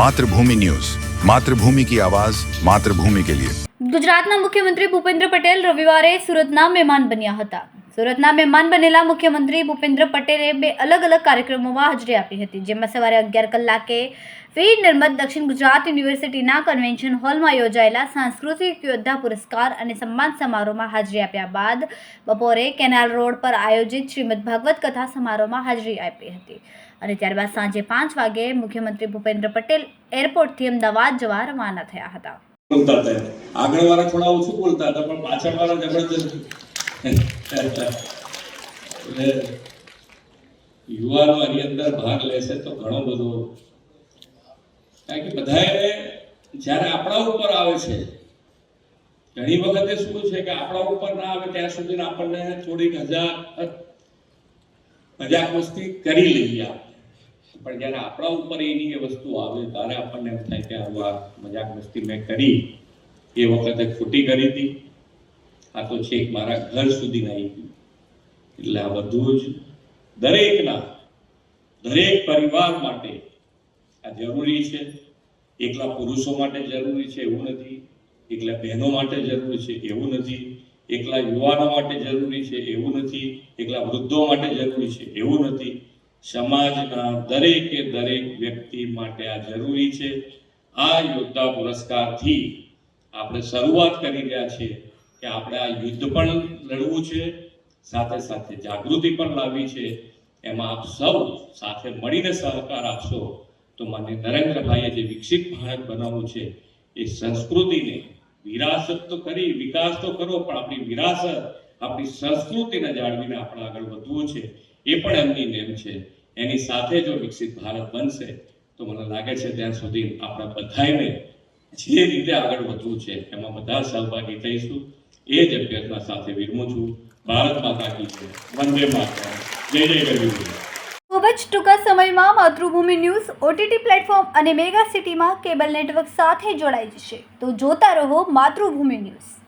Mathrubhumi news Mathrubhumi કી આવાજ માતૃભૂમિ કે લિયે ગુજરાતના મુખ્યમંત્રી ભૂપેન્દ્ર પટેલ રવિવારે સુરતના મહેમાન બન્યા હતા. સુરતના મહેમાન બનેલા મુખ્યમંત્રી ભૂપેન્દ્ર પટેલે બે અલગ અલગ કાર્યક્રમોમાં હાજરી આપી હતી, જેમાં સવારે અગિયાર કલાકે વીર નર્મદ દક્ષિણ ગુજરાત યુનિવર્સિટીના કન્વેન્શન હોલમાં યોજાયેલા સાંસ્કૃતિક યોદ્ધા પુરસ્કાર અને સન્માન સમારોહમાં હાજરી આપ્યા બાદ બપોરે કેનાલ રોડ પર આયોજિત શ્રીમદ ભાગવત કથા સમારોહમાં હાજરી આપી હતી. અને ત્યારબાદ સાંજે પાંચ વાગે મુખ્યમંત્રી ભૂપેન્દ્ર પટેલ એરપોર્ટથી અમદાવાદ જવા રવાના થયા હતા. બોલતા હતા થોડા ઓછું બોલતા હતા, પણ પાછળ વાળા જબરદસ્ત યુવાનો આની અંદર ભાગ લેશે તો ઘણો બધો કારણ કે બધાએ જ્યારે આપણા ઉપર આવે છે, ઘણી વખતે શું છે કે આપણા ઉપર ના આવે ત્યાં સુધી આપણને થોડીક હજાર મજાક મસ્તી કરી લઈએ આપણે. પણ જ્યારે આપણા ઉપર એની એ વસ્તુ આવે, ત્યારે આપણને એમ થાય કે આવું આ મજાક મસ્તી મેં કરી. એ વખતે ખોટી કરી હતી. આ તો છેક મારા ઘર સુધી આવી એટલે આ બધું જ દરેકના, દરેક પરિવાર માટે આ જરૂરી છે. એકલા પુરુષો માટે જરૂરી છે, એવું નથી. એકલા બહેનો માટે જરૂરી છે, એવું નથી. એકલા યુવાનો માટે જરૂરી છે, એવું નથી. એકલા વૃદ્ધો માટે જરૂરી છે, એવું નથી. સમાજના દરેકે દરેક વ્યક્તિ માટે આ જરૂરી છે. આ યોદ્ધા પુરસ્કારથી આપણે શરૂઆત કરી રહ્યા છીએ કે આપણે આ યુદ્ધ પણ લડવું છે, સાથે સાથે જાગૃતિ પણ લાવવી છે. એમાં આપ સૌ સાથે મળીને સહકાર આપશો તો મને નરેન્દ્રભાઈએ જે વિકસિત ભારત બનાવવું છે, એ સંસ્કૃતિને વિરાસત તો કરી, વિકાસ તો કરો, પણ આપણી વિરાસત, આપણી સંસ્કૃતિને જાળવીને આપણે આગળ વધવું છે. એ પણ એમની નેમ છે. એની સાથે જો વિકસિત ભારત બનશે, તો મને લાગે છે ત્યાં સુધી આપણા બધાને જે રીતે આગળ વધવું છે, એમાં બધા સહભાગી થઈશું. એ જ અભ્યર્થના સાથે વિરમું છું. ભારત માતા કી છે વંદે માતા જય જય ગરવી ખૂબ જ ટૂંકા સમયમાં માતૃભૂમિ ન્યૂઝ ઓટીટી પ્લેટફોર્મ અને મેગા સિટીમાં કેબલ નેટવર્ક સાથે જોડાઈ જશે. તો જોતા રહો માતૃભૂમિ ન્યૂઝ.